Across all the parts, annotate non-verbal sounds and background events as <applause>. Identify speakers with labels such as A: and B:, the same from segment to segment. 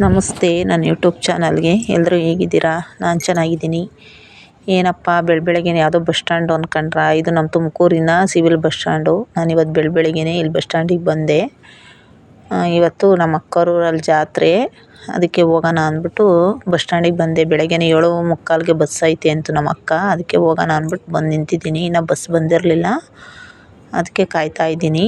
A: ನಮಸ್ತೆ, ನನ್ನ ಯೂಟ್ಯೂಬ್ ಚಾನಲ್ಗೆ ಎಲ್ಲರೂ ಹೇಗಿದ್ದೀರಾ? ನಾನು ಚೆನ್ನಾಗಿದ್ದೀನಿ. ಏನಪ್ಪ ಬೆಳ ಬೆಳಗ್ಗೆನೆ ಯಾವುದೋ ಬಸ್ ಸ್ಟ್ಯಾಂಡ್ ಅಂದ್ಕೊಂಡ್ರಾ ಇದು ನಮ್ಮ ತುಮಕೂರಿನ ಸಿವಿಲ್ ಬಸ್ ಸ್ಟ್ಯಾಂಡು. ನಾನು ಇವತ್ತು ಬೆಳ ಬೆಳಗ್ಗೆನೆ ಇಲ್ಲಿ ಬಸ್ ಸ್ಟ್ಯಾಂಡಿಗೆ ಬಂದೆ. ಇವತ್ತು ನಮ್ಮ ಅಕ್ಕರೂರಲ್ಲಿ ಜಾತ್ರೆ. ಅದಕ್ಕೆ ಹೋಗೋಣ ಅಂದ್ಬಿಟ್ಟು ಬಸ್ ಸ್ಟ್ಯಾಂಡಿಗೆ ಬಂದೆ. ಬೆಳಗ್ಗೆನೆ ಏಳು ಮುಕ್ಕಾಲ್ಗೆ ಬಸ್ ಐತೆ ಅಂತು ನಮ್ಮ ಅಕ್ಕ. ಅದಕ್ಕೆ ಹೋಗೋಣ ಅಂದ್ಬಿಟ್ಟು ಬಂದು ನಿಂತಿದ್ದೀನಿ. ಇನ್ನೂ ಬಸ್ ಬಂದಿರಲಿಲ್ಲ. ಅದಕ್ಕೆ ಕಾಯ್ತಾ ಇದ್ದೀನಿ.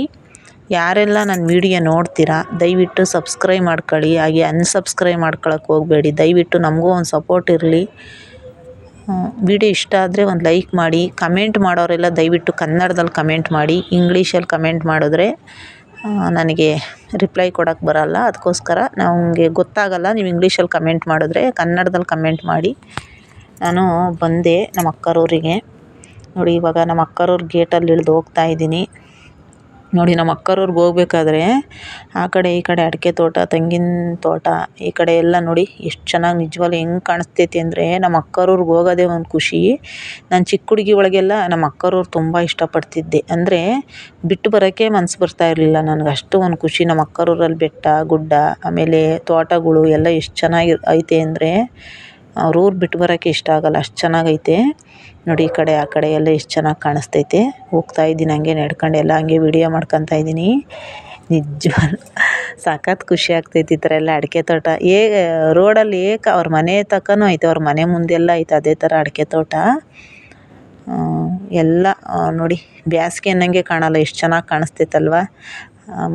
A: ಯಾರೆಲ್ಲ ನನ್ನ ವೀಡಿಯೋ ನೋಡ್ತೀರಾ, ದಯವಿಟ್ಟು ಸಬ್ಸ್ಕ್ರೈಬ್ ಮಾಡ್ಕೊಳ್ಳಿ. ಹಾಗೆ ಅನ್ಸಬ್ಸ್ಕ್ರೈಬ್ ಮಾಡ್ಕೊಳಕ್ಕೆ ಹೋಗಬೇಡಿ. ದಯವಿಟ್ಟು ನಮಗೂ ಒಂದು ಸಪೋರ್ಟ್ ಇರಲಿ. ವಿಡಿಯೋ ಇಷ್ಟ ಆದರೆ ಒಂದು ಲೈಕ್ ಮಾಡಿ. ಕಮೆಂಟ್ ಮಾಡೋರೆಲ್ಲ ದಯವಿಟ್ಟು ಕನ್ನಡದಲ್ಲಿ ಕಮೆಂಟ್ ಮಾಡಿ. ಇಂಗ್ಲೀಷಲ್ಲಿ ಕಮೆಂಟ್ ಮಾಡಿದ್ರೆ ನನಗೆ ರಿಪ್ಲೈ ಕೊಡೋಕ್ಕೆ ಬರೋಲ್ಲ. ಅದಕ್ಕೋಸ್ಕರ ನಮಗೆ ಗೊತ್ತಾಗಲ್ಲ, ನೀವು ಇಂಗ್ಲೀಷಲ್ಲಿ ಕಮೆಂಟ್ ಮಾಡಿದ್ರೆ ಕನ್ನಡದಲ್ಲಿ ಕಮೆಂಟ್ ಮಾಡಿ. ನಾನು ಬಂದೆ ನಮ್ಮ ಅಕ್ಕರೂರಿಗೆ ನೋಡಿ, ಇವಾಗ ನಮ್ಮ ಅಕ್ಕರವ್ರ ಗೇಟಲ್ಲಿ ಇಳಿದು ಹೋಗ್ತಾ ಇದ್ದೀನಿ. ನೋಡಿ ನಮ್ಮ ಅಕ್ಕರವ್ರಿಗೆ ಹೋಗ್ಬೇಕಾದ್ರೆ ಆ ಕಡೆ ಈ ಕಡೆ ಅಡಿಕೆ ತೋಟ, ತೆಂಗಿನ ತೋಟ, ಈ ಕಡೆ ಎಲ್ಲ ನೋಡಿ ಎಷ್ಟು ಚೆನ್ನಾಗಿ ನಿಜವಾಗ್ಲೂ ಹೆಂಗೆ ಕಾಣಿಸ್ತೈತಿ ಅಂದರೆ ನಮ್ಮ ಅಕ್ಕರವ್ರಿಗೆ ಹೋಗೋದೇ ಒಂದು ಖುಷಿ. ನಾನು ಚಿಕ್ಕ ಹುಡುಗಿ ಒಳಗೆಲ್ಲ ನಮ್ಮ ಅಕ್ಕರವ್ರು ತುಂಬ ಇಷ್ಟಪಡ್ತಿದ್ದೆ. ಅಂದರೆ ಬಿಟ್ಟು ಬರೋಕ್ಕೆ ಮನಸ್ಸು ಬರ್ತಾ ಇರಲಿಲ್ಲ ನನಗೆ ಅಷ್ಟು ಒಂದು ಖುಷಿ ನಮ್ಮ ಅಕ್ಕರವ್ರಲ್ಲಿ ಬೆಟ್ಟ, ಗುಡ್ಡ, ಆಮೇಲೆ ತೋಟಗಳು ಎಲ್ಲ ಎಷ್ಟು ಚೆನ್ನಾಗಿ ಐತೆ ಅಂದರೆ ಅವ್ರ ಊರು ಬಿಟ್ಟು ಬರೋಕ್ಕೆ ಇಷ್ಟ ಆಗೋಲ್ಲ. ಅಷ್ಟು ಚೆನ್ನಾಗೈತೆ. ನೋಡಿ ಈ ಕಡೆ, ಆ ಕಡೆ ಎಲ್ಲ ಎಷ್ಟು ಚೆನ್ನಾಗಿ ಕಾಣಿಸ್ತೈತೆ. ಹೋಗ್ತಾ ಇದ್ದೀನಿ ಹಂಗೆ ನಡ್ಕೊಂಡು ಎಲ್ಲ ಹಂಗೆ ವಿಡಿಯೋ ಮಾಡ್ಕೊತಾ ಇದ್ದೀನಿ. ನಿಜವಾಗ್ಲೂ ಸಖತ್ ಖುಷಿ ಆಗ್ತೈತೆ ಈ ಥರ ಎಲ್ಲ ಅಡಿಕೆ ತೋಟ. ಏ, ರೋಡಲ್ಲಿ ಏಕ ಅವ್ರ ಮನೆ ತಕ್ಕನೂ ಐತೆ, ಅವ್ರ ಮನೆ ಮುಂದೆಲ್ಲ ಐತೆ ಅದೇ ಥರ ಅಡಿಕೆ ತೋಟ. ಎಲ್ಲ ನೋಡಿ ಬ್ಯಾಸ್ಗೆ ಅನ್ನಂಗೆ ಕಾಣಲ್ಲ ಎಷ್ಟು ಚೆನ್ನಾಗಿ ಕಾಣಿಸ್ತೈತಲ್ವ?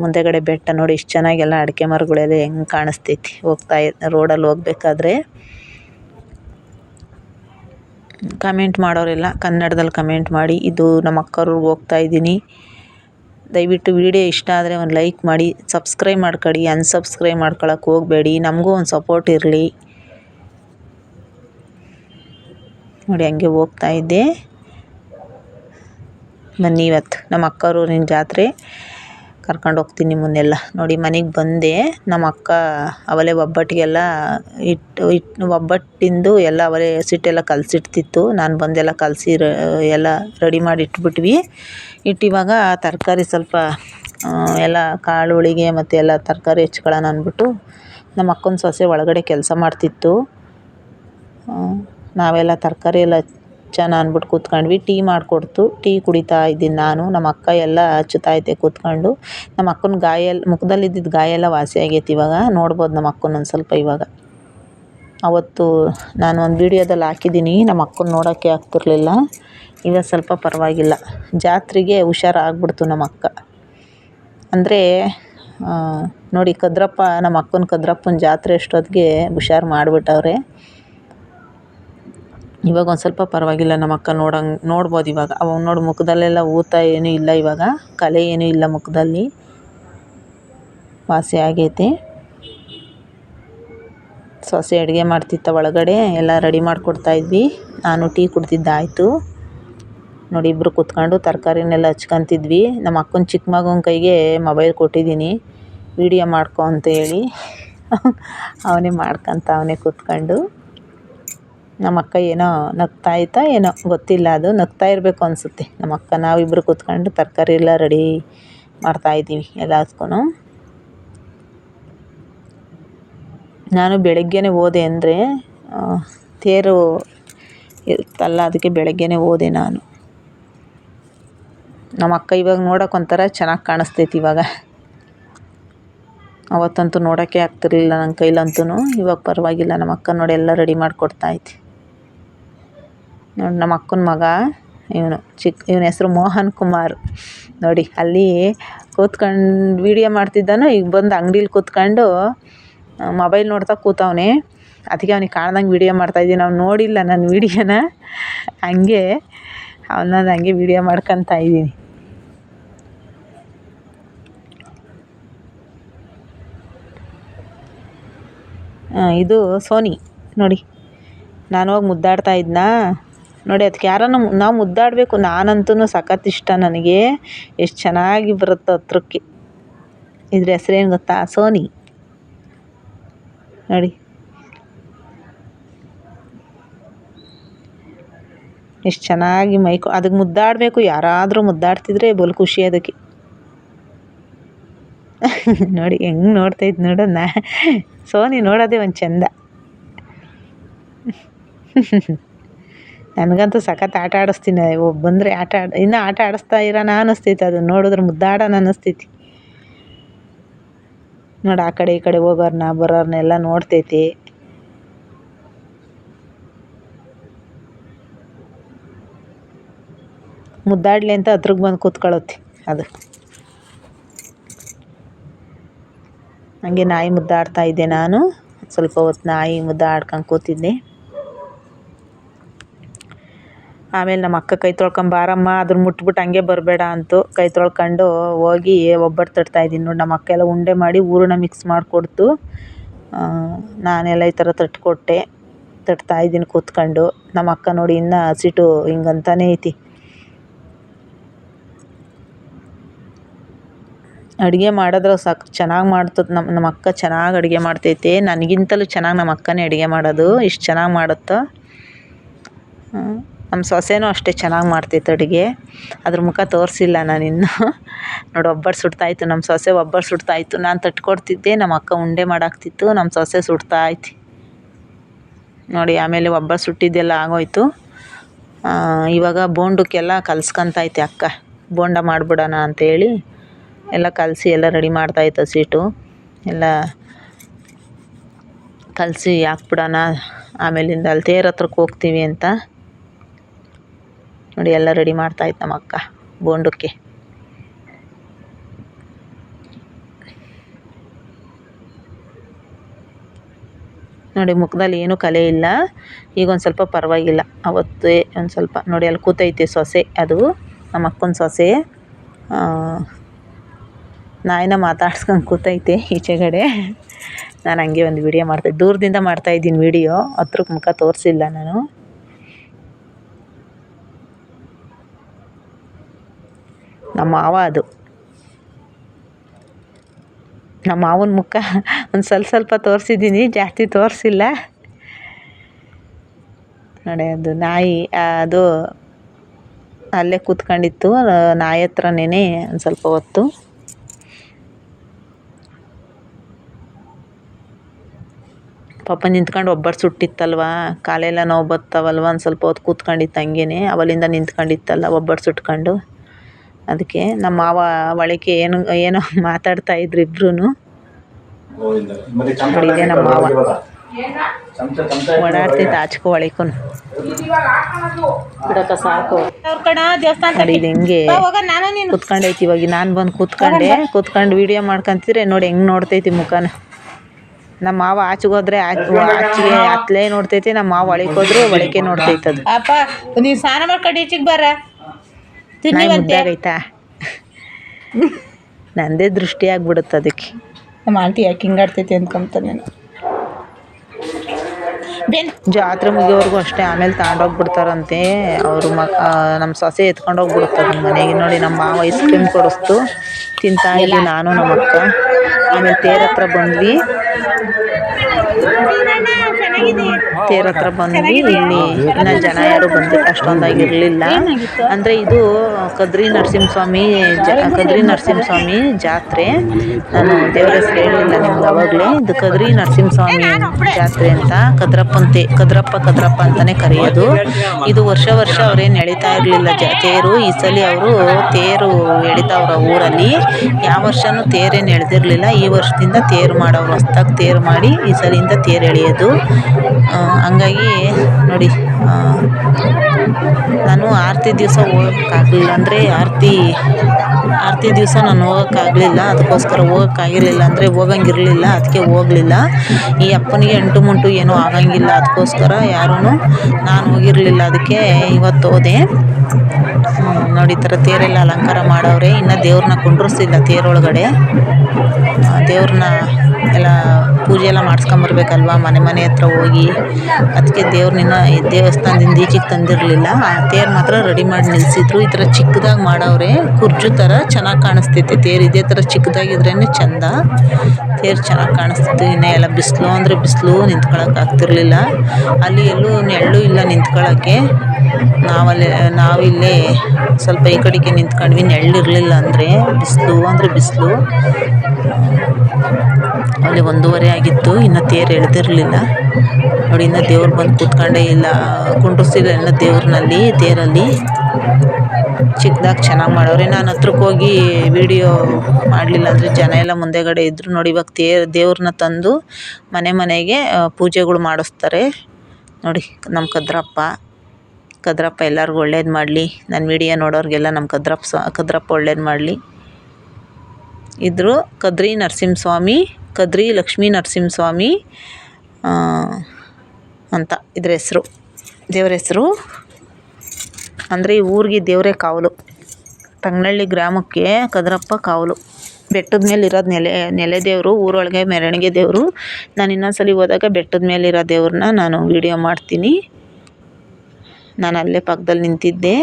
A: ಮುಂದೆಗಡೆ ಬೆಟ್ಟ ನೋಡಿ, ಇಷ್ಟು ಚೆನ್ನಾಗೆಲ್ಲ ಅಡಿಕೆ ಮರಗಳೆಲ್ಲ ಹೆಂಗೆ ಕಾಣಿಸ್ತೈತಿ. ಹೋಗ್ತಾ ರೋಡಲ್ಲಿ ಹೋಗ್ಬೇಕಾದ್ರೆ. ಕಮೆಂಟ್ ಮಾಡೋರೆಲ್ಲ. ಕನ್ನಡದಲ್ಲಿ ಕಮೆಂಟ್ ಮಾಡಿ. ಇದು ನಮ್ಮ ಅಕ್ಕವ್ರಿಗೆ ಹೋಗ್ತಾ ಇದ್ದೀನಿ. ದಯವಿಟ್ಟು ವಿಡಿಯೋ ಇಷ್ಟ ಆದರೆ ಒಂದು ಲೈಕ್ ಮಾಡಿ. ಸಬ್ಸ್ಕ್ರೈಬ್ ಮಾಡ್ಕೊಳ್ಳಿ ಅನ್ಸಬ್ಸ್ಕ್ರೈಬ್ ಮಾಡ್ಕೊಳಕ್ಕೆ ಹೋಗಬೇಡಿ. ನಮಗೂ ಒಂದು ಸಪೋರ್ಟ್ ಇರಲಿ. ನೋಡಿ, ಹಂಗೆ ಹೋಗ್ತಾ ಇದ್ದೆ. ಬನ್ನಿ ಇವತ್ತು. ನಮ್ಮ ಅಕ್ಕವ್ರೂರಿನ ಜಾತ್ರೆ. ಕರ್ಕೊಂಡು ಹೋಗ್ತೀನಿ ನಿಮ್ಮನ್ನೆಲ್ಲ. ನೋಡಿ, ಮನೆಗೆ ಬಂದೆ. ನಮ್ಮ ಅಕ್ಕ ಅವಲೇ ಒಬ್ಬಟ್ಟಿಗೆಲ್ಲ ಇಟ್ಟು ಇಟ್ಟು ಒಬ್ಬಟ್ಟಿಂದು ಎಲ್ಲ ಅವಲೇ ಹಸಿಟ್ಟೆಲ್ಲ ಕಲಸಿಡ್ತಿತ್ತು. ನಾನು ಬಂದೆಲ್ಲ ಕಲಸಿ ಎಲ್ಲ ರೆಡಿ ಮಾಡಿ ಇಟ್ಬಿಟ್ವಿ. ಇಟ್ಟು ಇವಾಗ ತರಕಾರಿ ಸ್ವಲ್ಪ ಎಲ್ಲ ಕಾಳು, ಹೋಳಿಗೆ ಮತ್ತು ಎಲ್ಲ ತರಕಾರಿ ಹೆಚ್ಕೊಳ್ಳೋಣ ಅಂದ್ಬಿಟ್ಟು ನಮ್ಮ ಅಕ್ಕನ ಸೊಸೆ ಒಳಗಡೆ ಕೆಲಸ ಮಾಡ್ತಿತ್ತು. ನಾವೆಲ್ಲ ತರಕಾರಿ ಎಲ್ಲ ಹಚ್ಚೋಣ ಅಂದ್ಬಿಟ್ಟು ಕೂತ್ಕೊಂಡ್ವಿ. ಟೀ ಮಾಡಿಕೊಡ್ತು. ಟೀ ಕುಡಿತಾ ಇದ್ದೀನಿ ನಾನು. ನಮ್ಮ ಅಕ್ಕ ಎಲ್ಲ ಹಚ್ಚುತ್ತೈತೆ ಕೂತ್ಕೊಂಡು. ನಮ್ಮ ಅಕ್ಕನ ಗಾಯ ಮುಖದಲ್ಲಿ ಇದ್ದಿದ್ದ ಗಾಯ ಎಲ್ಲ ವಾಸಿ ಆಗೈತೆ ಇವಾಗ. ನೋಡ್ಬೋದು ನಮ್ಮ ಅಕ್ಕನ ಒಂದು ಸ್ವಲ್ಪ ಇವಾಗ. ಅವತ್ತು ನಾನು ಒಂದು ವೀಡಿಯೋದಲ್ಲಿ ಹಾಕಿದ್ದೀನಿ. ನಮ್ಮ ಅಕ್ಕನ ನೋಡೋಕ್ಕೆ ಆಗ್ತಿರ್ಲಿಲ್ಲ. ಈಗ ಸ್ವಲ್ಪ ಪರವಾಗಿಲ್ಲ. ಜಾತ್ರೆಗೆ ಹುಷಾರಾಗ್ಬಿಡ್ತು ನಮ್ಮ ಅಕ್ಕ. ಅಂದರೆ ನೋಡಿ ಕದ್ರಪ್ಪ, ನಮ್ಮ ಅಕ್ಕನ ಕದ್ರಪ್ಪನ ಜಾತ್ರೆ ಅಷ್ಟೊತ್ತಿಗೆ ಹುಷಾರು ಮಾಡಿಬಿಟ್ಟವ್ರೆ. ಇವಾಗ ಒಂದು ಸ್ವಲ್ಪ ಪರವಾಗಿಲ್ಲ, ನಮ್ಮ ಅಕ್ಕ ನೋಡಂಗೆ, ನೋಡ್ಬೋದು ಇವಾಗ. ಅವಾಗ ನೋಡಿ ಮುಖದಲ್ಲೆಲ್ಲ ಊತ ಏನೂ ಇಲ್ಲ ಇವಾಗ. ಕಲೆ ಏನೂ ಇಲ್ಲ ಮುಖದಲ್ಲಿ. ವಾಸಿ ಆಗೈತೆ. ಸೊಸೆ ಅಡುಗೆ ಮಾಡ್ತಿತ್ತ ಒಳಗಡೆ, ಎಲ್ಲ ರೆಡಿ ಮಾಡಿಕೊಡ್ತಾಯಿದ್ವಿ ನಾನು ಟೀ ಕುಡ್ತಿದ್ದಾಯಿತು ನೋಡಿ ಇಬ್ಬರು ಕೂತ್ಕೊಂಡು ತರಕಾರಿನೆಲ್ಲ ಹಚ್ಕೊತಿದ್ವಿ. ನಮ್ಮ ಅಕ್ಕನ ಚಿಕ್ಕ ಮಗನ ಕೈಗೆ ಮೊಬೈಲ್ ಕೊಟ್ಟಿದ್ದೀನಿ. ವಿಡಿಯೋ ಮಾಡ್ಕೊ ಅಂತ ಹೇಳಿ. ಅವನೇ ಮಾಡ್ಕೊತ ಅವನೇ ಕೂತ್ಕೊಂಡು. ನಮ್ಮ ಅಕ್ಕ ಏನೋ ನಗ್ತಾ ಐತಾ ಏನೋ ಗೊತ್ತಿಲ್ಲ, ಅದು ನಗ್ತಾ ಇರಬೇಕು ಅನಿಸುತ್ತೆ. ನಮ್ಮ ಅಕ್ಕ ನಾವಿಬ್ಬರು ಕೂತ್ಕೊಂಡು ತರಕಾರಿ ಎಲ್ಲ ರೆಡಿ ಮಾಡ್ತಾಯಿದ್ದೀವಿ ಎಲ್ಲದಕ್ಕೂ ನಾನು ಬೆಳಗ್ಗೆನೇ ಹೋದೆ ಅಂದರೆ ತೇರು ಇರುತ್ತಲ್ಲ, ಅದಕ್ಕೆ ಬೆಳಗ್ಗೆನೇ ಹೋದೆ ನಾನು. ನಮ್ಮ ಅಕ್ಕ ಇವಾಗ ನೋಡೋಕೆ ಒಂಥರ ಚೆನ್ನಾಗಿ ಕಾಣಿಸ್ತೈತಿ ಇವಾಗ. ಅವತ್ತಂತೂ ನೋಡೋಕ್ಕೆ ಆಗ್ತಿರ್ಲಿಲ್ಲ ನನ್ನ ಕೈಲಂತೂ ಇವಾಗ ಪರವಾಗಿಲ್ಲ ನಮ್ಮ ಅಕ್ಕ ನೋಡಿ ಎಲ್ಲ ರೆಡಿ ಮಾಡಿಕೊಡ್ತೈತಿ ನೋಡಿ ನಮ್ಮ ಅಕ್ಕನ ಮಗ, ಇವನು ಚಿಕ್ಕ ಇವನ ಹೆಸ್ರು ಮೋಹನ್ ಕುಮಾರ್. ನೋಡಿ, ಅಲ್ಲಿ ಕೂತ್ಕೊಂಡು ವೀಡಿಯೋ ಮಾಡ್ತಿದ್ದಾನು, ಈಗ ಬಂದು ಅಂಗ್ಡೀಲಿ ಕೂತ್ಕೊಂಡು ಮೊಬೈಲ್ ನೋಡ್ತಾ ಕೂತವನೆ. ಅದಕ್ಕೆ ಅವ್ನಿಗೆ ಕಾಣ್ದಂಗೆ ವೀಡಿಯೋ ಮಾಡ್ತಾಯಿದ್ದೀನಿ ಅವ್ನು ನೋಡಿಲ್ಲ ನನ್ನ ವೀಡಿಯೋನ ಹಂಗೆ ಅವನ್ನ ಹಂಗೆ ವೀಡಿಯೋ ಮಾಡ್ಕೊತಾ ಇದ್ದೀನಿ. ಇದು ಸೋನಿ. ನೋಡಿ, ನಾನು ಹೋಗಿ ಮುದ್ದಾಡ್ತಾ ಇದ್ನಾ? ನೋಡಿ, ಅದಕ್ಕೆ ಯಾರನ್ನ ನಾವು ಮುದ್ದಾಡಬೇಕು. ನಾನಂತೂ ಸಖತ್ ಇಷ್ಟ ನನಗೆ. ಎಷ್ಟು ಚೆನ್ನಾಗಿ ಬರುತ್ತೆ ಹತ್ರಕ್ಕೆ. ಇದ್ರ ಹೆಸ್ರೇನು ಗೊತ್ತಾ? ಸೋನಿ. ನೋಡಿ. ಎಷ್ಟು ಚೆನ್ನಾಗಿ ಮೈಕು, ಅದಕ್ಕೆ ಮುದ್ದಾಡಬೇಕು. ಯಾರಾದರೂ ಮುದ್ದಾಡ್ತಿದ್ರೆ ಬಲು ಖುಷಿ ಅದಕ್ಕೆ. <laughs> ನೋಡಿ, ಹೆಂಗೆ ಇದ್ ನೋಡೋಣ ಸೋನಿ ನೋಡೋದೇ ಒಂದು ಚಂದ. <laughs> ನನಗಂತೂ ಸಖತ್ ಆಟ ಆಡಿಸ್ತೀನಿ. ಒಬ್ಬ ಬಂದರೆ ಆಟ ಆಡ್, ಇನ್ನೂ ಆಟ ಆಡಿಸ್ತಾ ಇರೋಣ ಅನ್ನಿಸ್ತೈತೆ. ಅದನ್ನ ನೋಡಿದ್ರೆ ಮುದ್ದಾಡೋಣ ಅನ್ನಿಸ್ತೈತಿ. ನೋಡಿ, ಆ ಕಡೆ ಈ ಕಡೆ ಹೋಗೋರ್ನ ಬರೋರ್ನೆಲ್ಲ ನೋಡ್ತೈತಿ. ಮುದ್ದಾಡಲಿ ಅಂತ ಹತ್ರಕ್ಕೆ ಬಂದು ಕೂತ್ಕೊಳ್ಳುತ್ತೆ ಅದು. ಹಂಗೆ ನಾಯಿ ಮುದ್ದಾಡ್ತಾ ಇದ್ದೆ ನಾನು. ಸ್ವಲ್ಪ ಹೊತ್ತು ನಾಯಿ ಮುದ್ದಾಡ್ಕೊಂಡು ಕೂತಿದ್ದೆ. ಆಮೇಲೆ ನಮ್ಮ ಅಕ್ಕ ಕೈ ತೊಳ್ಕೊಂಡು, ಬಾರಮ್ಮ ಅದನ್ನ ಮುಟ್ಬಿಟ್ಟು ಹಂಗೆ ಬರಬೇಡ ಅಂತು ಕೈ ತೊಳ್ಕೊಂಡು ಹೋಗಿ ಒಬ್ಬಟ್ಟು ತಟ್ತಾ ಇದ್ದೀನಿ ನೋಡಿ ನಮ್ಮ ಅಕ್ಕ ಎಲ್ಲ ಉಂಡೆ ಮಾಡಿ ಹೂರಣ ಮಿಕ್ಸ್ ಮಾಡಿಕೊಡ್ತು. ನಾನೆಲ್ಲ ಈ ಥರ ತಟ್ಕೊಟ್ಟೆ, ತಟ್ತಾ ಇದ್ದೀನಿ ಕೂತ್ಕೊಂಡು. ನಮ್ಮ ಅಕ್ಕ ನೋಡಿ ಇನ್ನೂ ಹಸಿಟ್ಟು ಹಿಂಗಂತಾನೆ ಐತಿ. ಅಡುಗೆ ಮಾಡಿದ್ರೆ ಸಾಕು, ಚೆನ್ನಾಗಿ ಮಾಡ್ತದೆ ನಮ್ಮ ನಮ್ಮ ಅಕ್ಕ ಚೆನ್ನಾಗಿ ಅಡುಗೆ ಮಾಡ್ತೈತೆ. ನನಗಿಂತಲೂ ಚೆನ್ನಾಗಿ ನಮ್ಮ ಅಕ್ಕನೇ ಅಡುಗೆ ಮಾಡೋದು, ಇಷ್ಟು ಚೆನ್ನಾಗಿ ಮಾಡುತ್ತೋ? ನಮ್ಮ ಸೊಸೆನೂ ಅಷ್ಟೇ ಚೆನ್ನಾಗಿ ಮಾಡ್ತಿತ್ತು ಅಡುಗೆ. ಅದ್ರ ಮುಖ ತೋರಿಸಿಲ್ಲ ನಾನಿನ್ನೂ ನೋಡಿ ಒಬ್ಬಟ್ಟು ಸುಡ್ತಾಯಿತ್ತು ನಮ್ಮ ಸೊಸೆ ಒಬ್ಬಟ್ಟು ಸುಡ್ತಾಯಿತ್ತು ನಾನು ತಟ್ಕೊಡ್ತಿದ್ದೆ, ನಮ್ಮ ಅಕ್ಕ ಉಂಡೆ ಮಾಡಾಕ್ತಿತ್ತು, ನಮ್ಮ ಸೊಸೆ ಸುಡ್ತಾಯಿತ್ತು ನೋಡಿ, ಆಮೇಲೆ ಒಬ್ಬಟ್ಟು ಸುಟ್ಟಿದ್ದೆಲ್ಲ ಆಗೋಯ್ತು. ಇವಾಗ ಬೋಂಡಕ್ಕೆಲ್ಲ ಕಲ್ಸ್ಕೊಂತೈತೆ ಅಕ್ಕ. ಬೋಂಡ ಮಾಡಿಬಿಡೋಣ ಅಂತೇಳಿ ಎಲ್ಲ ಕಲಸಿ ಎಲ್ಲ ರೆಡಿ ಮಾಡ್ತಾಯಿತ್ತು ಸ್ವೀಟು ಎಲ್ಲ ಕಲಸಿ ಹಾಕ್ಬಿಡೋಣ. ಆಮೇಲಿಂದ ಅಲ್ಲಿ ತೇರು ಹತ್ರಕ್ಕೆ ಹೋಗ್ತೀವಿ ಅಂತ. ನೋಡಿ, ಎಲ್ಲ ರೆಡಿ ಮಾಡ್ತಾ ಇತ್ತು ನಮ್ಮ ಅಕ್ಕ ಬೋಂಡಕ್ಕೆ. ನೋಡಿ, ಮುಖದಲ್ಲಿ ಏನೂ ಕಲೆ ಇಲ್ಲ. ಈಗ ಒಂದು ಸ್ವಲ್ಪ ಪರವಾಗಿಲ್ಲ. ಅವತ್ತೇ ಒಂದು ಸ್ವಲ್ಪ, ನೋಡಿ, ಅಲ್ಲಿ ಕೂತೈತೆ ಸೊಸೆ, ಅದು ನಮ್ಮ ಅಕ್ಕನ ಸೊಸೆ. ನಾಯಿನ ಮಾತಾಡ್ಸ್ಕೊಂಡು ಕೂತೈತೆ ಈಚೆಗಡೆ. ನಾನು ಹಂಗೆ ಒಂದು ವಿಡಿಯೋ ಮಾಡ್ತಾ ದೂರದಿಂದ ಮಾಡ್ತಾಯಿದ್ದೀನಿ ವಿಡಿಯೋ ಹತ್ರಕ್ಕೆ ಮುಖ ತೋರಿಸಿಲ್ಲ ನಾನು. ನಮ್ಮ ಮಾವ ಅದು. ನಮ್ಮ ಮಾವನ ಮುಖ ಒಂದು ಸ್ವಲ್ಪ ಸ್ವಲ್ಪ ತೋರಿಸಿದ್ದೀನಿ, ಜಾಸ್ತಿ ತೋರಿಸಿಲ್ಲ. ನೋಡಿ, ಅದು ನಾಯಿ ಅದು ಅಲ್ಲೇ ಕೂತ್ಕೊಂಡಿತ್ತು ನಾಯಿ ಹತ್ರನೇ ಒಂದು ಸ್ವಲ್ಪ ಹೊತ್ತು. ಪಾಪ ನಿಂತ್ಕೊಂಡು ಒಬ್ಬರು ಸುಟ್ಟಿತ್ತಲ್ವ, ಕಾಲೆಲ್ಲ ನೋವು ಬತ್ತವಲ್ವ ಒಂದು ಸ್ವಲ್ಪ ಹೊತ್ತು ಕೂತ್ಕೊಂಡಿತ್ತು ಹಂಗೇನೆ ಅವಲಿಂದ ನಿಂತ್ಕೊಂಡಿತ್ತಲ್ಲ ಒಬ್ಬರು ಸುಟ್ಕೊಂಡು. ಅದಕ್ಕೆ ನಮ್ಮ ಮಾವ ಒಳಕ್ಕೆ ಏನು ಏನೋ ಮಾತಾಡ್ತಾ ಇದ್ರು ಇಬ್ರು ಇದೇ ನಮ್ಮ ಮಾವ. ಓಡಾಡ್ತೈತೆ ಆಚ್ಕೊ ಒಳಕು ಬಿಡಕ್ಕ ಸಾಕು. ಇದು ಹೆಂಗೆ ಕುತ್ಕೊಂಡೈತಿ ಇವಾಗ. ನಾನು ಬಂದು ಕೂತ್ಕೊಂಡೆ. ಕೂತ್ಕೊಂಡು ವಿಡಿಯೋ ಮಾಡ್ಕೊಂತಿದ್ರೆ ನೋಡಿ ಹೆಂಗೆ ನೋಡ್ತೈತಿ ಮುಖನ. ನಮ್ಮ ಮಾವ ಆಚೆಗೋದ್ರೆ ಆಚೆಗೆ ಅತ್ಲೇ ನೋಡ್ತೈತಿ ನಮ್ಮ ಮಾವ ಒಳಗೆ ಹೋದ್ರೆ ಒಳಕ್ಕೆ ನೋಡ್ತೈತೆ ಅದು
B: ಅಪ್ಪ ನೀವು ಸ್ನಾನ ಮಾಡ್ಕೊಂಡು ಈಚೆಗೆ ಬರ. <laughs>
A: ನಂದೇ ದೃಷ್ಟಿ ಆಗ್ಬಿಡುತ್ತೆ ಅದಕ್ಕೆ.
B: ನಮ್ಮ ಆಂಟಿ ಯಾಕೆ ಹಿಂಗಾಡ್ತೈತಿ ಅಂದ್ಕೊಂತ ನೀನು. ಬೇನ್
A: ಜಾತ್ರೆ ಮುಗಿಯೋವರೆಗೂ ಅಷ್ಟೇ ಆಮೇಲೆ ತಗೊಂಡೋಗ್ಬಿಡ್ತಾರಂತೆ ಅವರು ಮಕ್ ನಮ್ಮ ಸೊಸೆ ಎತ್ಕೊಂಡು ಹೋಗ್ಬಿಡುತ್ತೆ ನಮ್ಮ ಮನೆಗೆ. ನೋಡಿ ನಮ್ಮ ಮಾವ ಐಸ್ ಕ್ರೀಮ್ ಕೊಡಿಸ್ತು. ತಿಂತಾ ಇಲ್ಲಿ ನಾನು ನಮ್ಮ ಅಕ್ಕ. ಆಮೇಲೆ ತೇರತ್ರ ಹತ್ರ ಬಂದ್ವಿ. ತೇರ್ ಹತ್ರ ಬಂದ್ವಿ. ಇಲ್ಲಿ ಇನ್ನು ಜನ ಯಾರು ಬಂದಿಲ್ಲ ಅಷ್ಟೊಂದಾಗಿರಲಿಲ್ಲ ಅಂದರೆ ಇದು ಕದ್ರಿ ನರಸಿಂಹಸ್ವಾಮಿ ಜ ಕದ್ರಿ ನರಸಿಂಹಸ್ವಾಮಿ ಜಾತ್ರೆ. ನಾನು ದೇವರ ಹೆಸರು ಹೇಳಲಿಲ್ಲ ನಿಮ್ಗೆ ಅವಾಗಲೇ. ಇದು ಕದ್ರಿ ನರಸಿಂಹಸ್ವಾಮಿ ಜಾತ್ರೆ ಅಂತ ಕದ್ರಪ್ಪನ ತೇ ಕದ್ರಪ್ಪ ಕದ್ರಪ್ಪ ಅಂತಲೇ ಕರೆಯೋದು. ಇದು ವರ್ಷ ವರ್ಷ ಅವ್ರೇನು ಎಳಿತಾ ಇರಲಿಲ್ಲ. ಜ ತೇರು ಈ ಸಲ ಅವರು ತೇರು ಎಳಿತಾವ್ರ ಊರಲ್ಲಿ. ಯಾವ ವರ್ಷನೂ ತೇರೇನು ಎಳೆದಿರಲಿಲ್ಲ ಈ ವರ್ಷದಿಂದ ತೇರು ಮಾಡೋರು ಹೊಸ್ದಾಗಿ ತೇರು ಮಾಡಿ ಈ ಸಲಿಂದ ತೇರು ಎಳೆಯೋದು. ಹಂಗಾಗಿ ನೋಡಿ ನಾನು ಆರತಿ ದಿವಸ ಹೋಗೋಕ್ಕಾಗಲಿಲ್ಲ ಅಂದರೆ ಆರತಿ ಆರತಿ ದಿವಸ ನಾನು ಹೋಗೋಕ್ಕಾಗಲಿಲ್ಲ, ಅದಕ್ಕೋಸ್ಕರ ಹೋಗೋಕ್ಕಾಗಿರ್ಲಿಲ್ಲ ಅಂದರೆ ಹೋಗಂಗಿರಲಿಲ್ಲ, ಅದಕ್ಕೆ ಹೋಗಲಿಲ್ಲ. ಈ ಅಪ್ಪನಿಗೆ ಎಂಟು ಮುಂಟು ಏನೂ ಆಗಂಗಿಲ್ಲ, ಅದಕ್ಕೋಸ್ಕರ ಯಾರೂ ನಾನು ಹೋಗಿರಲಿಲ್ಲ, ಅದಕ್ಕೆ ಇವತ್ತು ಹೋದೆ. ನೋಡಿ, ಈ ಥರ ತೇರೆಲ್ಲ ಅಲಂಕಾರ ಮಾಡವ್ರೆ, ಇನ್ನು ದೇವ್ರನ್ನ ಕುಂಡ್ರಿಸಿಲ್ಲ ತೇರೊಳಗಡೆ. ದೇವ್ರನ್ನ ಎಲ್ಲ ಪೂಜೆ ಎಲ್ಲ ಮಾಡಿಸ್ಕೊಂಬರ್ಬೇಕಲ್ವ? ಮನೆ ಮನೆ ಹತ್ರ ಹೋಗಿ. ಅದಕ್ಕೆ ದೇವ್ರನ್ನ ದೇವಸ್ಥಾನದಿಂದ ಈಚೆಗೆ ತಂದಿರಲಿಲ್ಲ. ಆ ತೇರು ಮಾತ್ರ ರೆಡಿ ಮಾಡಿ ನಿಲ್ಲಿಸಿದ್ರು ಈ ಥರ ಚಿಕ್ಕದಾಗಿ ಮಾಡವ್ರೆ. ಕುರ್ಜು ಥರ ಚೆನ್ನಾಗಿ ಕಾಣಿಸ್ತೈತೆ ತೇರು ಇದೇ ಥರ ಚಿಕ್ಕದಾಗಿದ್ರೇ ಚೆಂದ. ತೇರು ಚೆನ್ನಾಗಿ ಕಾಣಿಸ್ತಿತ್ತು. ಇನ್ನೇ ಎಲ್ಲ ಬಿಸಿಲು ಅಂದರೆ ಬಿಸಿಲು ನಿಂತ್ಕೊಳಕ್ಕೆ ಆಗ್ತಿರ್ಲಿಲ್ಲ. ಅಲ್ಲಿ ಎಲ್ಲೂ ನೆರಳು ಇಲ್ಲ ನಿಂತ್ಕೊಳ್ಳೋಕ್ಕೆ ನಾವಲ್ಲಿ ನಾವಿಲ್ಲೇ ಸ್ವಲ್ಪ ಈ ಕಡೆಗೆ ನಿಂತ್ಕೊಂಡ್ವಿ. ನೆರಳಿರಲಿಲ್ಲ ಅಂದರೆ. ಬಿಸಿಲು ಅಂದರೆ ಬಿಸಿಲು. ಅಲ್ಲಿ ಒಂದೂವರೆ ಆಗಿತ್ತು, ಇನ್ನು ತೇರು ಎಳೆದಿರಲಿಲ್ಲ. ನೋಡಿ, ಇನ್ನು ದೇವ್ರು ಬಂದು ಕೂತ್ಕೊಂಡೇ, ಇಲ್ಲ ಕುಂಡ್ರಿಸಿಲ್ಲ ಇನ್ನೂ ದೇವ್ರನಲ್ಲಿ, ತೇರಲ್ಲಿ. ಚಿಕ್ಕದಾಗಿ ಚೆನ್ನಾಗಿ ಮಾಡವ್ರೆ ನಾನು ಹತ್ರಕ್ಕೆ ಹೋಗಿ ವಿಡಿಯೋ ಮಾಡಲಿಲ್ಲ ಅಂದರೆ ಜನ ಎಲ್ಲ ಮುಂದೆಗಡೆ ಇದ್ದರು ನೋಡಿ, ಇವಾಗ ತೇರು ದೇವ್ರನ್ನ ತಂದು ಮನೆ ಮನೆಗೆ ಪೂಜೆಗಳು ಮಾಡಿಸ್ತಾರೆ. ನೋಡಿ, ನಮ್ಮ ಕದ್ರಪ್ಪ. ಕದ್ರಪ್ಪ ಎಲ್ಲರಿಗೂ ಒಳ್ಳೇದು ಮಾಡಲಿ. ನನ್ನ ವಿಡಿಯೋ ನೋಡೋರಿಗೆಲ್ಲ ನಮ್ಮ ಕದ್ರಪ್ಪ ಕದ್ರಪ್ಪ ಒಳ್ಳೇದು ಮಾಡಲಿ. ಇದ್ರು ಕದ್ರಿ ನರಸಿಂಹಸ್ವಾಮಿ ಕದ್ರಿ ಲಕ್ಷ್ಮೀ ನರಸಿಂಹಸ್ವಾಮಿ ಅಂತ ಇದ್ರ ಹೆಸರು. ದೇವ್ರ ಹೆಸರು ಅಂದರೆ ಈ ಊರಿಗೆ ದೇವರೇ ಕಾವಲು. ತಂಗನಳ್ಳಿ ಗ್ರಾಮಕ್ಕೆ ಕದ್ರಪ್ಪ ಕಾವಲು. ಬೆಟ್ಟದ ಮೇಲೆ ಇರೋದು ನೆಲೆ ನೆಲೆ ದೇವರು, ಊರೊಳಗೆ ಮೆರವಣಿಗೆ ದೇವರು. ನಾನು ಇನ್ನೊಂದು ಸಲ ಹೋದಾಗ ಬೆಟ್ಟದ ಮೇಲಿರೋ ದೇವ್ರನ್ನ ನಾನು ವೀಡಿಯೋ ಮಾಡ್ತೀನಿ. ನಾನು ಅಲ್ಲೇ ಪಕ್ಕದಲ್ಲಿ ನಿಂತಿದ್ದೆ.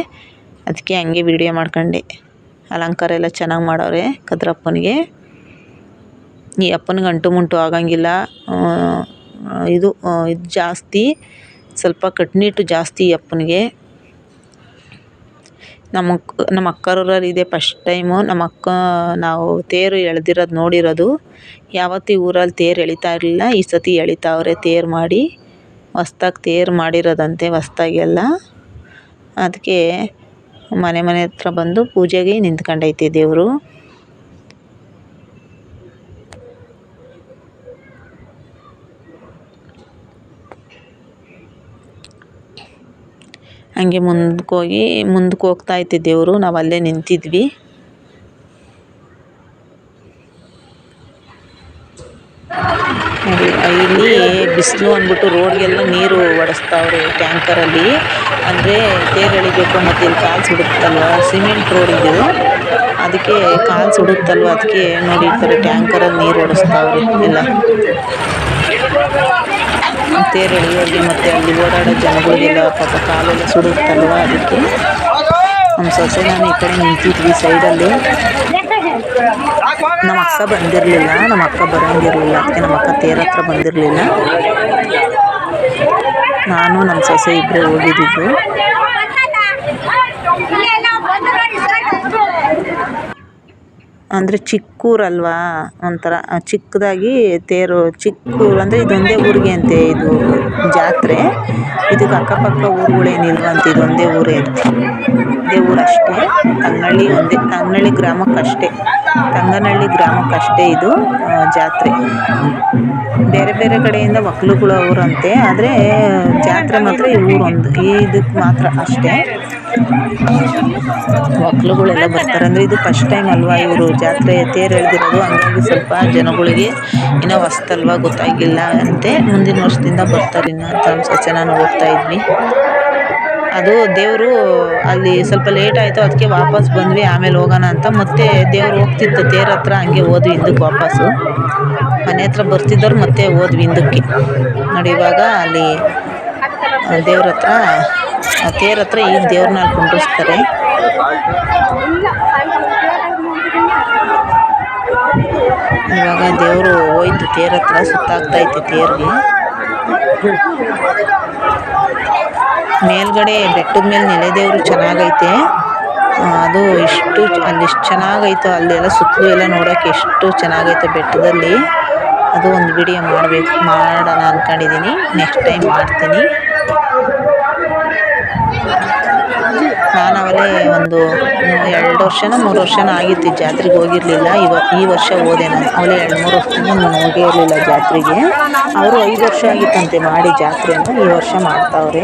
A: ಅದಕ್ಕೆ ಹಂಗೆ ವಿಡಿಯೋ ಮಾಡ್ಕೊಂಡೆ. ಅಲಂಕಾರ ಎಲ್ಲ ಚೆನ್ನಾಗಿ ಮಾಡವ್ರೆ ಕದ್ರಪ್ಪನಿಗೆ. ಈ ಅಪ್ಪನಿಗೆ ಅಂಟು ಮುಂಟು ಆಗಂಗಿಲ್ಲ. ಇದು ಇದು ಜಾಸ್ತಿ, ಸ್ವಲ್ಪ ಕಟ್ನಿಟ್ಟು ಜಾಸ್ತಿ ಅಪ್ಪನಿಗೆ. ನಮ್ಮ ನಮ್ಮ ಅಕ್ಕರವ್ರಲ್ಲಿ ಇದೆ ಫಸ್ಟ್ ಟೈಮು ನಮ್ಮ ಅಕ್ಕ, ನಾವು ತೇರು ಎಳೆದಿರೋದು ನೋಡಿರೋದು. ಯಾವತ್ತೂ ಊರಲ್ಲಿ ತೇರು ಎಳಿತಾ ಇರಲಿಲ್ಲ, ಈ ಸತಿ ಎಳಿತಾವ್ರೆ ತೇರು ಮಾಡಿ. ಹೊಸ್ದಾಗಿ ತೇರು ಮಾಡಿರೋದಂತೆ ಹೊಸ್ದಾಗೆಲ್ಲ. ಅದಕ್ಕೆ ಮನೆ ಮನೆ ಹತ್ರ ಬಂದು ಪೂಜೆಗೆ ನಿಂತ್ಕೊಂಡೈತೆ ದೇವರು. ಹಂಗೆ ಮುಂದಕ್ಕೆ ಹೋಗಿ, ಮುಂದಕ್ಕೆ ಹೋಗ್ತಾ ದೇವರು. ನಾವು ಅಲ್ಲೇ ನಿಂತಿದ್ವಿ. ಇಲ್ಲಿ ಬಿಸಿಲು ಅಂದ್ಬಿಟ್ಟು ರೋಡ್ಗೆಲ್ಲ ನೀರು ಒಡಿಸ್ತಾವ್ರೆ ಟ್ಯಾಂಕರಲ್ಲಿ. ಅಂದರೆ ತೇರು ಎಳಿಬೇಕು ಮತ್ತು ಇಲ್ಲಿ ಕಾಲು ಸುಡುತ್ತಲ್ವ? ಸಿಮೆಂಟ್ ರೋಡ್ ಇದು. ಅದಕ್ಕೆ ಕಾಲು ಸುಡುತ್ತಲ್ವ? ಅದಕ್ಕೆ ನೋಡಿ ಈ ಥರ ಟ್ಯಾಂಕರಲ್ಲಿ ನೀರು ಹೊಡೆಸ್ತಾವ್ರೆ ಎಲ್ಲ. ತೇರು ಎಳೆಯೋರಿಗೆ ಮತ್ತೆ ಅಲ್ಲಿ ಓಡಾಡೋ ಜನಗಳಿಗೆಲ್ಲ ಪಾಪ ಕಾಲೆಲ್ಲ ಸುಡುತ್ತಲ್ವ ಅದಕ್ಕೆ? ನಮ್ಮ ಸೊಸೆ ನಾನು ಈ ಕಡೆ ನಿಂತಿದ್ವಿ ಸೈಡಲ್ಲಿ. ನಮ್ಮ ಅಕ್ಕ ಬಂದಿರಲಿಲ್ಲ, ನಮ್ಮ ಅಕ್ಕ ಬರೋಂಗಿರಲಿಲ್ಲ, ಅದಕ್ಕೆ ನಮ್ಮ ಅಕ್ಕ ತೇರ ಹತ್ರ ಬಂದಿರಲಿಲ್ಲ. ನಾನು, ನಮ್ಮ ಸೊಸೆ ಇಬ್ಬರೇ ಹೋಗಿದ್ದಿದ್ದು. ಅಂದರೆ ಚಿಕ್ಕೂರಲ್ವಾ? ಒಂಥರ ಚಿಕ್ಕದಾಗಿ ತೇರು ಚಿಕ್ಕೂರು ಅಂದರೆ ಇದೊಂದೇ ಊರಿಗೆ ಅಂತೆ, ಇದು ಜಾತ್ರೆ. ಇದಕ್ಕೆ ಅಕ್ಕಪಕ್ಕ ಊರುಗಳೇನಿಲ್ವಂತೆ, ಇದೊಂದೇ ಊರೇ ಇದೇ ಊರು ಅಷ್ಟೇ ತಂಗನಳ್ಳಿ ಒಂದೇ ತಂಗನಳ್ಳಿ ಗ್ರಾಮಕ್ಕಷ್ಟೇ. ತಂಗನಹಳ್ಳಿ ಗ್ರಾಮಕ್ಕಷ್ಟೇ ಇದು ಜಾತ್ರೆ. ಬೇರೆ ಬೇರೆ ಕಡೆಯಿಂದ ಮಕ್ಳುಗಳು ಅವರಂತೆ, ಆದರೆ ಜಾತ್ರೆ ಮಾತ್ರ ಇವರೊಂದು ಇದಕ್ಕೆ ಮಾತ್ರ ಅಷ್ಟೇ. ಮಕ್ಕಳುಗಳೆಲ್ಲ ಬರ್ತಾರೆ. ಅಂದರೆ ಇದು ಫಸ್ಟ್ ಟೈಮ್ ಅಲ್ವಾ ಇವರು ಜಾತ್ರೆ ತೇರು ಎಳೆದಿರೋದು? ಹಂಗಾಗಿ ಸ್ವಲ್ಪ ಜನಗಳಿಗೆ ಇನ್ನೂ ಹೊಸ್ತಲ್ವ ಗೊತ್ತಾಗಿಲ್ಲ ಅಂತೆ. ಮುಂದಿನ ವರ್ಷದಿಂದ ಬರ್ತಾರೆ ಇನ್ನು ಅಂತ ಅನ್ಸುತ್ತೆ. ನಾನು ಹೋಗ್ತಾ ಇದ್ವಿ. ಅದು ದೇವರು ಅಲ್ಲಿ ಸ್ವಲ್ಪ ಲೇಟ್ ಆಯಿತು, ಅದಕ್ಕೆ ವಾಪಸ್ ಬಂದ್ವಿ, ಆಮೇಲೆ ಹೋಗೋಣ ಅಂತ. ಮತ್ತೆ ದೇವ್ರು ಹೋಗ್ತಿತ್ತು ತೇರ ಹತ್ರ ಹಂಗೆ ಹೋದ್ವಿ ಹಿಂದಕ್ಕೆ ವಾಪಸ್ಸು. ಮನೆ ಹತ್ರ ಬರ್ತಿದ್ದವ್ರು ಮತ್ತೆ ಹೋದ್ವಿ ಹಿಂದಕ್ಕೆ. ನೋಡಿ, ಇವಾಗ ಅಲ್ಲಿ ದೇವ್ರ ಹತ್ರ ತೇರ ಹತ್ರ ಈಗ ದೇವ್ರನ್ನ ಅಲ್ಲಿ ಕುಂಡ್ರಿಸ್ತಾರೆ. ಇವಾಗ ದೇವರು ಹೋಯ್ತು, ತೇರ ಹತ್ರ ಸುತ್ತಾಗ್ತೈತೆ ತೇರಿಗೆ. ಮೇಲ್ಗಡೆ ಬೆಟ್ಟದ ಮೇಲೆ ನೆಲೆದೇವರು ಚೆನ್ನಾಗೈತೆ. ಅದು ಎಷ್ಟು ಅಲ್ಲಿ ಎಷ್ಟು ಚೆನ್ನಾಗೈತೋ, ಅಲ್ಲೆಲ್ಲ ಸುತ್ತಲೂ ಎಲ್ಲ ನೋಡೋಕೆ ಎಷ್ಟು ಚೆನ್ನಾಗೈತೆ ಬೆಟ್ಟದಲ್ಲಿ. ಅದು ಒಂದು ವಿಡಿಯೋ ಮಾಡಬೇಕು, ಮಾಡೋಣ ಅಂದ್ಕೊಂಡಿದ್ದೀನಿ ನೆಕ್ಸ್ಟ್ ಟೈಮ್ ಮಾಡ್ತೀನಿ. ನಾನು ಒಂದು ಎರಡು ವರ್ಷನೋ ಮೂರು ವರ್ಷನೋ ಆಗಿತ್ತು ಜಾತ್ರೆಗೆ ಹೋಗಿರಲಿಲ್ಲ. ಇವ, ಈ ವರ್ಷ ಹೋದೆ ನಾನು ಅವಳು ಎರಡು ಮೂರು ವರ್ಷದಿಂದ ನಾನು ಹೋಗೇ ಇರಲಿಲ್ಲ ಜಾತ್ರೆಗೆ. ಅವರು ಐದು ವರ್ಷ ಆಗಿತ್ತಂತೆ ಮಾಡಿ ಜಾತ್ರೆನ. ಈ ವರ್ಷ ಮಾಡ್ತಾವ್ರೆ.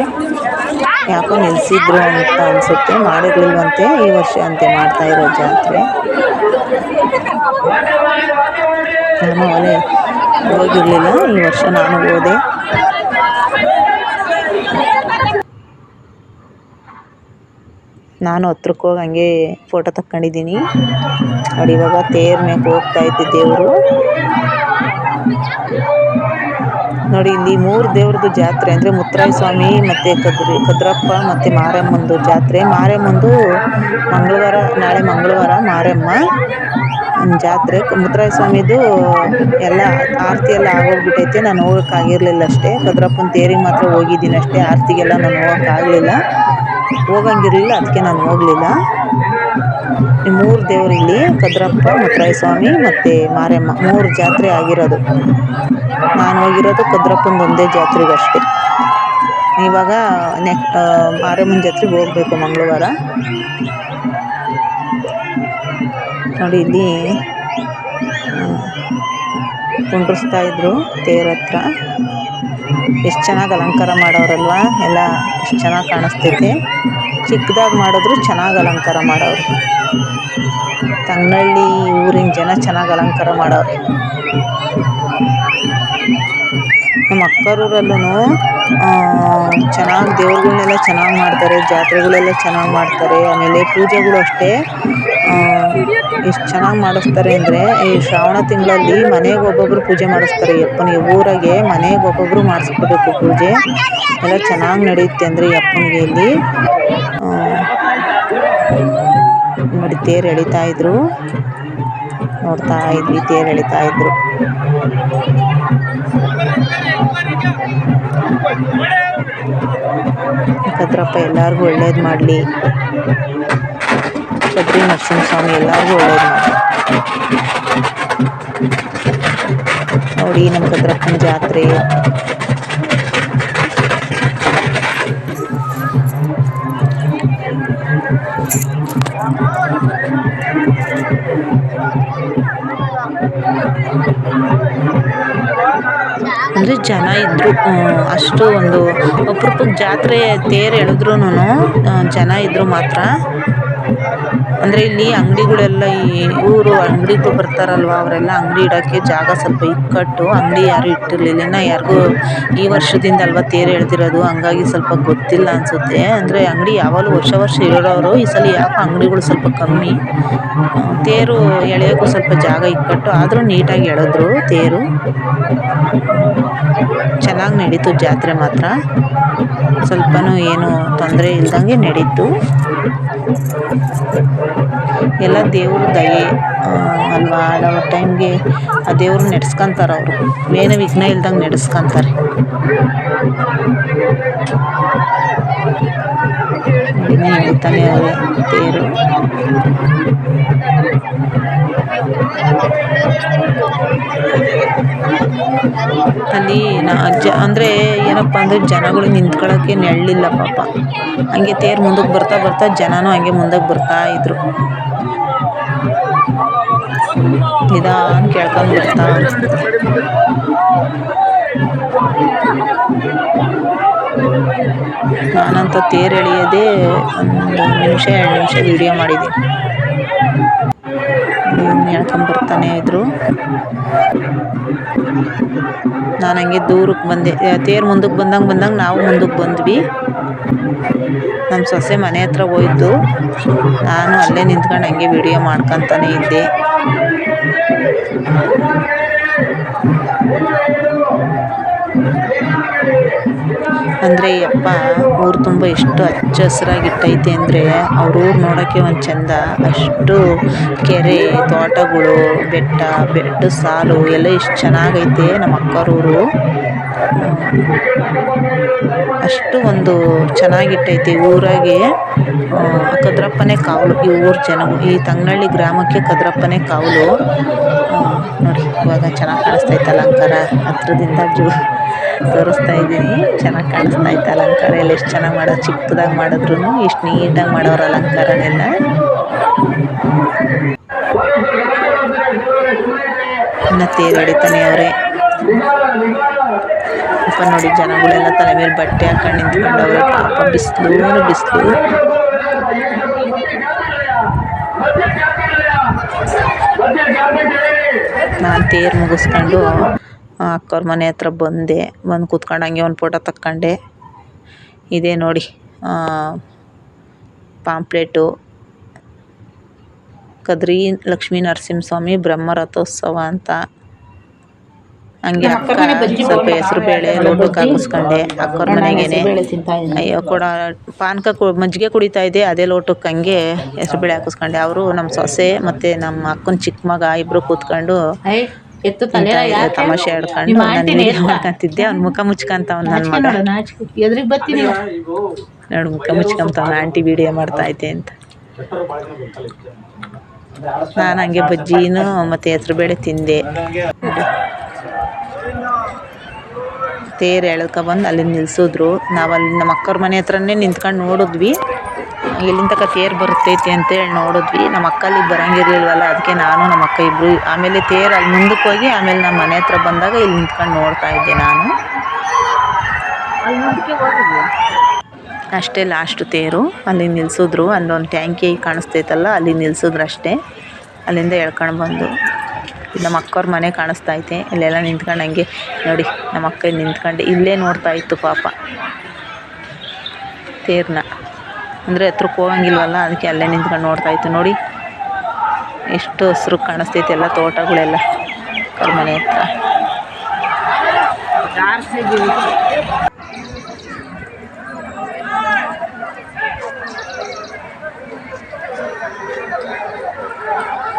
A: ಯಾಕೋ ನಿಲ್ಲಿಸಿದ್ರು ಅಂತ ಅನಿಸುತ್ತೆ. ಮಾಡಿರಲಿಲ್ವಂತೆ ಈ ವರ್ಷ ಅಂತೆ ಮಾಡ್ತಾ ಇರೋ ಜಾತ್ರೆ. ನಾನು ಅವಳೇ ಹೋಗಿರಲಿಲ್ಲ. ಈ ವರ್ಷ ನಾನು ಹೋದೆ. ನಾನು ಹತ್ರಕ್ಕೆ ಹೋಗಿ ಹಂಗೆ ಫೋಟೋ ತಕ್ಕೊಂಡಿದ್ದೀನಿ. ನೋಡಿ, ಇವಾಗ ತೇರ್ ಮೇಲೆ ಹೋಗ್ತಾ ಇದ್ದೆ ದೇವರು. ನೋಡಿ, ಇಲ್ಲಿ ಮೂರು ದೇವ್ರದ್ದು ಜಾತ್ರೆ ಅಂದರೆ ಮುತ್ತರಾಯ ಸ್ವಾಮಿ ಮತ್ತು ಕದ್ರಿ ಕದ್ರಪ್ಪ ಮತ್ತು ಮಾರಮ್ಮಂದು ಜಾತ್ರೆ. ಮಾರಮ್ಮಂದು ಮಂಗಳವಾರ, ನಾಳೆ ಮಂಗಳವಾರ ಮಾರಮ್ಮ. ಜಾತ್ರೆ. ಮುತ್ತರಾಯ ಸ್ವಾಮಿದು ಎಲ್ಲ ಆರತಿ ಎಲ್ಲ ಆಗೋಗ್ಬಿಟ್ಟೈತೆ ನಾನು ಹೋಗೋಕ್ಕಾಗಿರಲಿಲ್ಲ ಅಷ್ಟೇ. ಕದ್ರಪ್ಪನ ತೇರಿಗೆ ಮಾತ್ರ ಹೋಗಿದ್ದೀನಿ ಅಷ್ಟೇ. ಆರತಿಗೆಲ್ಲ ನಾನು ಹೋಗೋಕ್ಕಾಗಲಿಲ್ಲ ಹೋಗಂಗಿರಲಿಲ್ಲ, ಅದಕ್ಕೆ ನಾನು ಹೋಗಲಿಲ್ಲ. ಈ ಮೂರು ದೇವರು ಇಲ್ಲಿ ಮುತ್ತರಾಯ ಸ್ವಾಮಿ ಮತ್ತು ಮಾರಮ್ಮ ಮೂರು ಜಾತ್ರೆ ಆಗಿರೋದು. ನಾನು ಹೋಗಿರೋದು ಕದ್ರಪ್ಪಂದು ಒಂದೇ ಜಾತ್ರೆಗಷ್ಟೇ. ಇವಾಗ ನೆಕ್ ಮಾರಮ್ಮನ ಜಾತ್ರೆಗೆ ಹೋಗಬೇಕು ಮಂಗಳವಾರ. ನೋಡಿ ಇಲ್ಲಿ ಕುಂಡ್ರಿಸ್ತಾ ಇದ್ರು ತೇರ ಹತ್ರ ಎಷ್ಟು ಚೆನ್ನಾಗಿ ಅಲಂಕಾರ ಮಾಡವ್ರಲ್ವ ಎಲ್ಲ ಎಷ್ಟು ಚೆನ್ನಾಗಿ ಕಾಣಿಸ್ತೈತೆ. ಚಿಕ್ಕದಾಗಿ ಮಾಡಿದ್ರು ಚೆನ್ನಾಗಿ ಅಲಂಕಾರ ಮಾಡವ್ರೆ ತಂಗನಳ್ಳಿ ಊರಿನ ಜನ ಚೆನ್ನಾಗಿ ಅಲಂಕಾರ ಮಾಡವ್ರೆ ನಮ್ಮ ಅಕ್ಕರೂರಲ್ಲೂ ಚೆನ್ನಾಗಿ ದೇವ್ರುಗಳನ್ನೆಲ್ಲ ಚೆನ್ನಾಗಿ ಮಾಡ್ತಾರೆ, ಜಾತ್ರೆಗಳೆಲ್ಲ ಚೆನ್ನಾಗಿ ಮಾಡ್ತಾರೆ, ಆಮೇಲೆ ಪೂಜೆಗಳು ಅಷ್ಟೇ. ಎಷ್ಟು ಚೆನ್ನಾಗಿ ಮಾಡಿಸ್ತಾರೆ ಅಂದರೆ ಈ ಶ್ರಾವಣ ತಿಂಗಳಲ್ಲಿ ಮನೆಗೆ ಒಬ್ಬೊಬ್ಬರು ಪೂಜೆ ಮಾಡಿಸ್ತಾರೆ. ಯಪ್ಪನಿಗೆ ಊರಾಗೆ ಮನೆಗೆ ಒಬ್ಬೊಬ್ಬರು ಮಾಡಿಸ್ಕೋಬೇಕು ಪೂಜೆ. ಎಲ್ಲ ಚೆನ್ನಾಗಿ ನಡೆಯುತ್ತೆ ಅಂದರೆ ಯಪ್ಪನಿಗೆ ಇಲ್ಲಿ. ನೋಡಿ, ತೇರು ಎಳಿತಾ ಇದ್ರು. ನೋಡ್ತಾ ಇದ್ವಿ, ತೇರು ಎಳಿತಾ ಇದ್ರು. ಭದ್ರಪ್ಪ ಎಲ್ಲರಿಗೂ ಒಳ್ಳೇದು ಮಾಡಲಿ. ಕದ್ರಿ ನರಸಿಂಹಸ್ವಾಮಿ ಎಲ್ಲರಿಗೂ ಒಳ್ಳೇದು ಮಾಡಿ ನೋಡಿ ನಮ್ಮ ಕದ್ರಪ್ಪನ ಜಾತ್ರೆ ಅಂದರೆ ಜನ ಇದ್ದರು ಅಷ್ಟು ಒಂದು ಅಪ್ರೂಪಕ್ಕೆ ಜಾತ್ರೆ ತೇರು ಎಳೆದ್ರೂ ಜನ ಇದ್ದರು ಮಾತ್ರ. ಅಂದರೆ ಇಲ್ಲಿ ಅಂಗಡಿಗಳೆಲ್ಲ ಈ ಊರು ಅಂಗಡಿಗೂ ಬರ್ತಾರಲ್ವ, ಅವರೆಲ್ಲ ಅಂಗಡಿ ಇಡೋಕ್ಕೆ ಜಾಗ ಸ್ವಲ್ಪ ಇಕ್ಕಟ್ಟು, ಅಂಗಡಿ ಯಾರು ಇಟ್ಟಿರಲಿಲ್ಲ. ಯಾರಿಗೂ ಈ ವರ್ಷದಿಂದ ಅಲ್ವ ತೇರು ಎಳೆದಿರೋದು ಹಂಗಾಗಿ ಸ್ವಲ್ಪ ಗೊತ್ತಿಲ್ಲ ಅನಿಸುತ್ತೆ. ಅಂದರೆ ಅಂಗಡಿ ಯಾವಾಗಲೂ ವರ್ಷ ವರ್ಷ ಇರೋರವರು, ಈ ಸಲ ಯಾಕೋ ಅಂಗಡಿಗಳು ಸ್ವಲ್ಪ ಕಮ್ಮಿ. ತೇರು ಎಳೆಯೋಕ್ಕೂ ಸ್ವಲ್ಪ ಜಾಗ ಇಕ್ಕಟ್ಟು, ಆದರೂ ನೀಟಾಗಿ ಎಳೆದ್ರು ತೇರು. ಚೆನ್ನಾಗಿ ನಡೀತು ಜಾತ್ರೆ ಮಾತ್ರ. ಸ್ವಲ್ಪನೂ ಏನು ತೊಂದರೆ ಇಲ್ದಂಗೆ ನಡೀತು. ಎಲ್ಲ ದೇವ್ರ ದಯೆ ಅಲ್ವಾ? ಆಡೋ ಟೈಮ್ಗೆ ಆ ದೇವ್ರು ನಡೆಸ್ಕೊಂತಾರೆ ಅವರು. ಏನು ವಿಘ್ನ ಇಲ್ದಂಗೆ ನಡೆಸ್ಕೊಂತಾರೆ. ನಡೀತಾನೆ ಅವರು, ದೇವರು. ಅಲ್ಲಿ ನಾ ಜ ಅಂದರೆ ಏನಪ್ಪ ಅಂದರೆ ಜನಗಳು ನಿಂತ್ಕೊಳ್ಳೋಕ್ಕೆ ನೆರಳಿಲ್ಲ ಪಾಪ. ಹಂಗೆ ತೇರು ಮುಂದಕ್ಕೆ ಬರ್ತಾ ಬರ್ತಾ ಜನನೂ ಹಂಗೆ ಮುಂದಕ್ಕೆ ಬರ್ತಾ ಇದ್ರು. ನಿಧಾನ ಕೇಳ್ಕೊಂಡು ಬರ್ತಾ ನಾನಂತ ತೇರು ಎಳೆಯೋದೇ ಒಂದು ನಿಮಿಷ, ಎರಡು ನಿಮಿಷ ವಿಡಿಯೋ ಮಾಡಿದ್ದೀನಿ ಬರ್ತಾನೆ ಇದ್ರು. ನಾನು ಹಂಗೆ ದೂರಕ್ಕೆ ಬಂದೆ. ತೇರು ಮುಂದಕ್ಕೆ ಬಂದಂಗೆ ಬಂದಂಗೆ ನಾವು ಮುಂದಕ್ಕೆ ಬಂದ್ವಿ. ನಮ್ಮ ಸೊಸೆ ಮನೆ ಹತ್ರ ಹೋಯ್ತು. ನಾನು ಅಲ್ಲೇ ನಿಂತ್ಕೊಂಡು ಹಂಗೆ ವಿಡಿಯೋ ಮಾಡ್ಕೊತಾನೆ ಇದ್ದೆ. ಅಂದರೆ ಯಪ್ಪ, ಊರು ತುಂಬ ಎಷ್ಟು ಹಚ್ಚ ಹಸಿರಾಗಿಟ್ಟೈತೆ ಅಂದರೆ, ಅವ್ರ ಊರು ನೋಡೋಕ್ಕೆ ಒಂದು ಚೆಂದ. ಅಷ್ಟು ಕೆರೆ, ತೋಟಗಳು, ಬೆಟ್ಟ ಬೆಟ್ಟದ ಸಾಲು, ಎಲ್ಲ ಎಷ್ಟು ಚೆನ್ನಾಗೈತೆ ನಮ್ಮ ಅಕ್ಕವ್ರ ಊರು. ಅಷ್ಟು ಒಂದು ಚೆನ್ನಾಗಿಟ್ಟೈತೆ ಊರಾಗೆ. ಕದ್ರಪ್ಪನೇ ಕಾವಲು, ಈ ಊರು ಜನ ಈ ತಂಗನಳ್ಳಿ ಗ್ರಾಮಕ್ಕೆ ಕದ್ರಪ್ಪನೇ ಕಾವಲು. ನೋಡಿ ಇವಾಗ ಚೆನ್ನಾಗಿ ಕಾಣಿಸ್ತೈತೆ ಅಲಂಕಾರ. ಹತ್ರದಿಂದ ಜೂ ತೋರಿಸ್ತಾ ಇದ್ದೀನಿ. ಚೆನ್ನಾಗಿ ಕಾಣಿಸ್ತಾ ಐತೆ ಅಲಂಕಾರ ಎಲ್ಲ. ಎಷ್ಟು ಚೆನ್ನಾಗಿ ಮಾಡೋ, ಚಿಕ್ಕದಾಗಿ ಮಾಡಿದ್ರು ಎಷ್ಟು ನೀಟಾಗಿ ಮಾಡೋರು ಅಲಂಕಾರನೆಲ್ಲ. ಇನ್ನು ತೇರು ಹೊಡಿತಾನೆ ಅವರೇ. ಅಪ್ಪ ನೋಡಿ, ಜನಗಳೆಲ್ಲ ತಲೆ ಮೇಲೆ ಬಟ್ಟೆ ಹಾಕೊಂಡು ನಿಂತ್ಕೊಂಡವ್ರೆ. ಪಾಪ ಬಿಸಿಲು ಬಿಸಿಲು. ನಾನು ತೇರು ಮುಗಿಸ್ಕೊಂಡು ಅಕ್ಕವ್ರ ಮನೆ ಹತ್ರ ಬಂದೆ. ಬಂದು ಕೂತ್ಕೊಂಡು ಹಂಗೆ ಒಂದು ಫೋಟೋ ತಕ್ಕೊಂಡೆ. ಇದೇ ನೋಡಿ ಪಾಂಪ್ಲೇಟು ಕದ್ರಿ ಲಕ್ಷ್ಮೀ ನರಸಿಂಹಸ್ವಾಮಿ ಬ್ರಹ್ಮ ರಥೋತ್ಸವ ಅಂತ. ಹಂಗೆ ಅಕ್ಕ ಸ್ವಲ್ಪ ಹೆಸರು ಬೇಳೆ. ಲೋಟಕ್ಕೆ ಹಾಕಿಸ್ಕೊಂಡೆ ಅಕ್ಕವ್ರ ಮನೆಗೇನೆ. ಅಯ್ಯೋ ಕೊಡ ಪಾನಕ ಕು ಮಜ್ಜಿಗೆ ಕುಡಿತಾ ಇದ್ದೆ ಅದೇ ಲೋಟಕ್ಕೆ ಹಂಗೆ ಹೆಸರು ಬೇಳೆ ಹಾಕಿಸ್ಕೊಂಡೆ. ಅವರು ನಮ್ಮ ಸೊಸೆ ಮತ್ತು ನಮ್ಮ ಅಕ್ಕನ ಚಿಕ್ಕ ಮಗ ಇಬ್ಬರು ಕೂತ್ಕೊಂಡು
B: ಎತ್ತು ತಲೆ
A: ತಮಾಷೆ ಆಡ್ಕೊಂಡು ಮಾಡ್ಕೊಂತಿದ್ದೆ ಅವ್ನ ಮುಖ ಮುಚ್ಕಂತ ಅವ್ನು ನನ್ನ ಮಗ.
B: ಎದ್ರಿಗೆ ಬರ್ತೀನಿ
A: ನೋಡು ಮುಖ ಮುಚ್ಕೊಂತವ್ನ ಆಂಟಿ ವಿಡಿಯೋ ಮಾಡ್ತಾ ಐತೆ ಅಂತ. ನಾನು ಹಂಗೆ ಬಜ್ಜಿನೂ ಮತ್ತು ಹೆಸರು ಬೇಳೆ ತಿಂದೆ. ತೇರು ಎಳ್ಕೊಬಂದು ಅಲ್ಲಿ ನಿಲ್ಸಿದ್ರು. ನಾವು ಅಲ್ಲಿ ನಮ್ಮ ಅಕ್ಕವ್ರ ಮನೆ ಹತ್ರನೇ ನಿಂತ್ಕೊಂಡು ನೋಡಿದ್ವಿ. ಎಲ್ಲಿಂದ ತನಕ ತೇರು ಬರ್ತೈತೆ ಅಂತೇಳಿ ನೋಡಿದ್ವಿ. ನಮ್ಮ ಅಕ್ಕ ಅಲ್ಲಿಗೆ ಬರೋಂಗಿರ್ಲಿಲ್ವಲ್ಲ ಅದಕ್ಕೆ ನಾನು ನಮ್ಮ ಅಕ್ಕ ಇಬ್ಬರು ಆಮೇಲೆ ತೇರು ಅಲ್ಲಿ ಮುಂದಕ್ಕೆ ಹೋಗಿ ಆಮೇಲೆ ನಮ್ಮ ಮನೆ ಹತ್ರ ಬಂದಾಗ ಇಲ್ಲಿ ನಿಂತ್ಕೊಂಡು ನೋಡ್ತಾ ಇದ್ದೆ ನಾನು. ಅಷ್ಟೇ ಲಾಸ್ಟ್ ತೇರು. ಅಲ್ಲಿ ನಿಲ್ಲಿಸಿದ್ರು ಅಲ್ಲೊಂದು ಟ್ಯಾಂಕಿ ಕಾಣಿಸ್ತೈತಲ್ಲ ಅಲ್ಲಿ ನಿಲ್ಲಿಸಿದ್ರು ಅಷ್ಟೇ. ಅಲ್ಲಿಂದ ಎಳ್ಕೊಂಡು ಬಂದು. ನಮ್ಮ ಅಕ್ಕವ್ರ ಮನೆ ಕಾಣಿಸ್ತಾ ಐತೆ. ಇಲ್ಲೆಲ್ಲ ನಿಂತ್ಕೊಂಡು ಹಂಗೆ ನೋಡಿ ನಮ್ಮ ಅಕ್ಕ ನಿಂತ್ಕೊಂಡು ಇಲ್ಲೇ ನೋಡ್ತಾ ಇತ್ತು ಪಾಪ. ತೇರನ್ನ ಅಂದರೆ ಹತ್ರಕ್ಕೆ ಹೋಗಂಗಿಲ್ವಲ್ಲ, ಅದಕ್ಕೆ ಅಲ್ಲೇ ನಿಂತ್ಕೊಂಡು ನೋಡ್ತಾ ಇತ್ತು. ನೋಡಿ, ಎಷ್ಟು ಹಸ್ರು ಕಾಣಿಸ್ತೈತೆ ಎಲ್ಲ ತೋಟಗಳೆಲ್ಲ ಮನೆ ಹತ್ರ.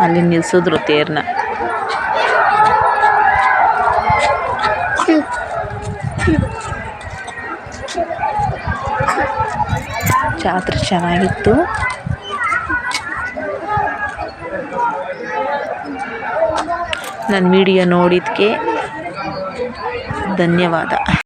A: ಅಲ್ಲಿ ನಿಲ್ಸಿದ್ರು ತೇರನ್ನ ಜಾತ್ರೆ ಚೆನ್ನಾಗಿತ್ತು. ನನ್ನ ವಿಡಿಯೋ ನೋಡಿದ್ದಕ್ಕೆ ಧನ್ಯವಾದ.